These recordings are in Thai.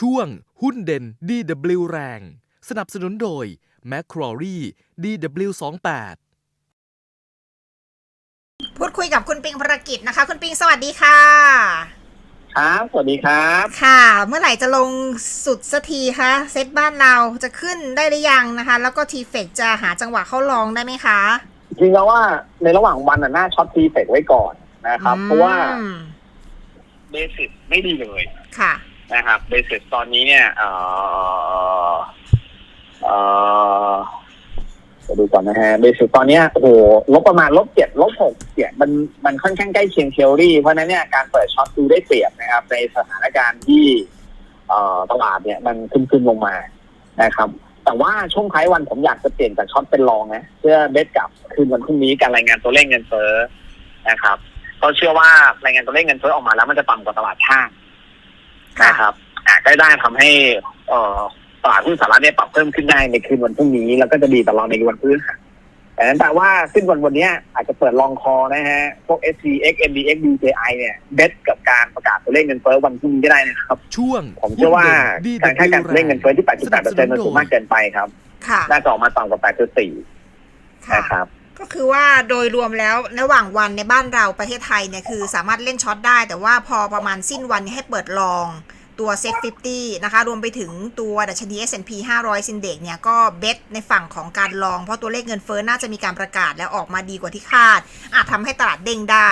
ช่วงหุ้นเด่น DW แรง สนับสนุนโดย m c q u a r i e DW28 พูดคุยกับคุณปิงภารกิจนะคะ คุณปิงสวัสดีค่ะ ครับ สวัสดีครับ ค่ะ เมื่อไหร่จะลงสุดสักทีคะเซตบ้านเราจะขึ้นได้หรือยังนะคะ แล้วก็ทีเฟกจะหาจังหวะเข้าลองได้ไหมคะจริงแล้วว่าในระหว่างวันน่ะน่าช็อตทีเฟกไว้ก่อนนะครับ เพราะว่าอืมเบสิสไม่ดีเลย ค่ะ นะครับเบสิสตอนนี้เนี่ยเออเออเดี๋ยวดูก่อนนะฮะเบสิสตอนเนี้ยโอ้โหลบประมาณลบเจ็ดลบหกเนี่ยมันมันค่อนข้างใกล้เคียงเทอรี่ เพราะนั้นเนี่ยการเปิดช็อตดูได้เปรียบนะครับ ในสถานการณ์ที่เอ่อตลาดเนี่ยมันขึ้นขึ้นลงมานะครับ แต่ว่าช่วงท้ายวันผมอยากจะเปลี่ยนจากช็อตเป็นลองนะเพื่อเบสกลับคืนวันพรุ่งนี้การรายงานตัวเลขเงินเฟ้อนะครับก็เชื่อว่ารายงานตัวเลขเงินเฟ้อออกมาแล้วมันจะต่ำกว่าตลาดคาดค่ะ นะครับอะก็ได้ทำให้เอ่อตลาดหุ้นสหรัฐเนี่ยปรับเพิ่มขึ้นได้ในคืนวันพรุ่งนี้ แล้วก็จะดีต่อเราในวันพฤหัสแต่นั้นแปลว่าขึ้นวันวันเนี้ยอาจจะเปิดลองคอนะฮะ พวก SCX MDX DJI เนี่ยเบสกับการประกาศตัวเลขเงินเฟ้อวันพรุ่งนี้ก็ได้นะครับ ช่วง ผมเชื่อว่าหุ้นเด่นการคาดการณ์ตัวเลขเงินเฟ้อที่สนับสนุน8.8%มันสูงมากเกินไปครับค่ะน่าจะออกมาต่ำกว่า 8.4ค่ะนะครับก็คือว่าโดยรวมแล้วระหว่างวันในบ้านเราประเทศไทยเนี่ยคือสามารถเล่นช็อตได้ แต่ว่าพอประมาณสิ้นวันเนี่ยให้เปิดลอง ตัว Set 50 นะคะ รวมไปถึงตัวดัชนี S&P 500 ซินเด็กเนี่ย ก็เบสในฝั่งของการลอง เพราะตัวเลขเงินเฟ้อน่าจะมีการประกาศแล้วออกมาดีกว่าที่คาด อาจทำให้ตลาดเด้งได้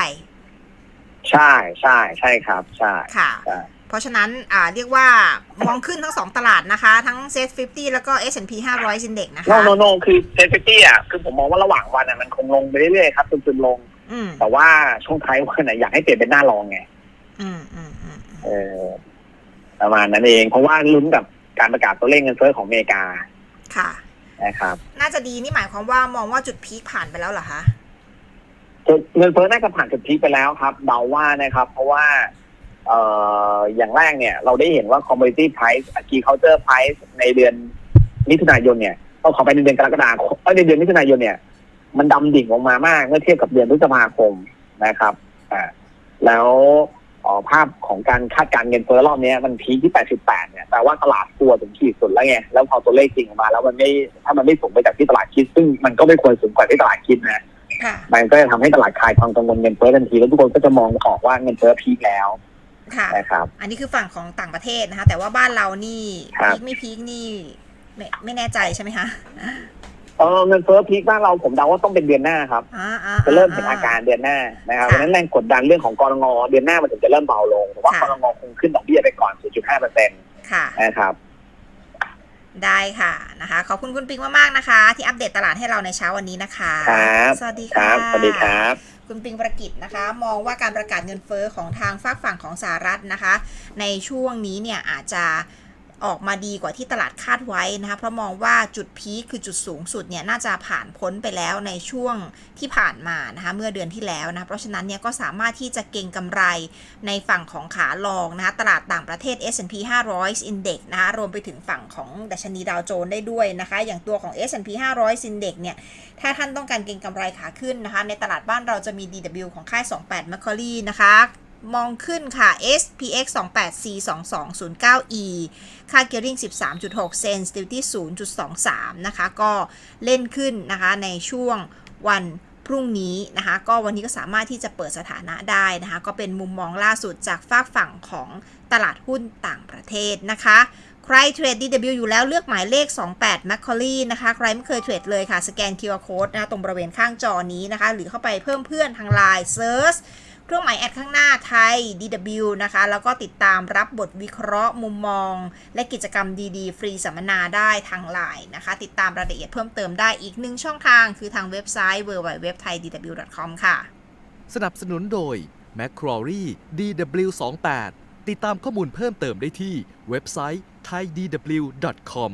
ใช่ใช่ใช่ครับ ใช่ค่ะใช่เพราะฉะนั้นอ่าเรียกว่ามองขึ้นทั้งสองตลาดนะคะ ทั้ง Set 50 แล้วก็ S&P 500 ซินเด็กนะโนคะ โนโนคือเซฟตี้อะคือผมมองว่าระหว่างวันอะมันคงลงไปเรื่อยๆครับจนจนลง อืมแต่ว่าช่วงท้ายวันน่ะอยากให้เปลี่ยนเป็นหน้ารองไง อืมอืมอืมเออ ประมาณนั้นเอง เพราะว่าลุ้นกับการประกาศตัวเลขเงินเฟ้อของอเมริกาค่ะ นะครับ น่าจะดีนี่หมายความว่ามองว่าจุดพีคผ่านไปแล้วเหรอคะจุดเงินเฟ้อน่าจะผ่านจุดพีคไปแล้วครับเดาว่านะครับ เพราะว่าเอ่ออย่างแรกเนี่ย เราได้เห็นว่า commodity price agriculture price ในเดือนมิถุนายนเนี่ยต้องขอไปในเดือนกรกฎาคมเอ้ยในเดือนมิถุนายนเนี่ย มันดำดิ่งลงมามากเมื่อเทียบกับเดือนพฤษภาคมนะครับอ่าแล้วเอ่อภาพของการคาดการณ์เงินเฟ้อรอบเนี้ยมันพีคที่ 88 เนี่ยแปลว่าตลาดกลัวถึงขีดสุดแล้วไง แล้วพอตัวเลขจริงออกมา แล้วมันไม่ถ้ามันไม่สูงไปจากที่ตลาดคิด ซึ่งมันก็ไม่ควรสูงกว่าที่ตลาดคิดนะค่ะมันก็จะทำให้ตลาดคลายความกังวลเงินเฟ้อทันที แล้วทุกคนก็จะมองออกว่าเงินเฟ้อพีคแล้วค่ะนะครับอันนี้คือฝั่งของต่างประเทศนะคะ แต่ว่าบ้านเรานี่ครับพีคไม่พีคนี่ไม่ไม่แน่ใจใช่ไหมคะ เออเงินเฟ้อพีคบ้านเราผมเดาว่าต้องเป็นเดือนหน้าครับ อ่าอ่าจะเริ่มเห็นอาการเดือนหน้านะครับเพค่ะราะฉะนั้นแรงกดดันเรื่องของกรงงเดือนหน้ามันถึงจะเริ่มเบาลงเพราะว่าค่ะกรงงคงขึ้นดอกเบี้ยไปก่อน 0.5เปอร์เซ็นต์ค่ะ นะครับ ได้ค่ะนะคะ ขอบคุณคุณปิงมากๆนะคะ ที่อัปเดตตลาดให้เราในเช้าวันนี้นะคะครับสวัสดีคค่ะรับสวัสดีครับ คุณปิงประกิจนะคะ มองว่าการประกาศเงินเฟอ้อของทางฝากฝั่งของสหรัฐนะคะ ในช่วงนี้เนี่ยอาจจะ ออกมาดีกว่าที่ตลาดคาดไว้นะคะเพราะมองว่าจุดพีคคือจุดสูงสุดเนี่ยน่าจะผ่านพ้นไปแล้วในช่วงที่ผ่านมานะคะเมื่อเดือนที่แล้วนะเพราะฉะนั้นเนี่ยก็สามารถที่จะเก็งกำไรในฝั่งของขาลองนะคะตลาดต่างประเทศ S&P 500 Index นะคะรวมไปถึงฝั่งของดัชนีดาวโจนส์ได้ด้วยนะคะ อย่างตัวของ S&P 500 Index เนี่ยถ้าท่านต้องการเก็งกำไรขาขึ้นนะคะ ในตลาดบ้านเราจะมี DW ของค่าย 28 m a c q u a r i e นะคะ มองขึ้นค่ะ SPX 28 C 2209 E ค่า gearing 13.6 sensitivity 0.23 นะคะ ก็เล่นขึ้นนะคะในช่วงวันพรุ่งนี้นะคะ ก็วันนี้ก็สามารถที่จะเปิดสถานะได้นะคะ ก็เป็นมุมมองล่าสุดจากฝากฝั่งของตลาดหุ้นต่างประเทศนะคะ ใครเทรด DW อยู่แล้วเลือกหมายเลข 28 m a c q u a r i e นะคะ ใครไม่เคยเทรดเลยค่ะ สแกน QR Code นะคะตรงบริเวณข้างจอนี้นะคะ หรือเข้าไปเพิ่มเพื่อนทาง Line Search เครื่องหมายแอดข้างหน้าไทย DW นะคะ แล้วก็ติดตามรับบทวิเคราะห์มุมมอง และกิจกรรมดีๆ ฟรีสัมมนาได้ทาง Line นะคะ ติดตามรายละเอียดเพิ่มเติมได้อีกหนึ่งช่องทาง คือทางเว็บไซต์ www.thaidw.com ค่ะ สนับสนุนโดย m c q u a r i e DW28 ติดตามข้อมูลเพิ่มเติมได้ที่เว็บไซต์ thaidw.com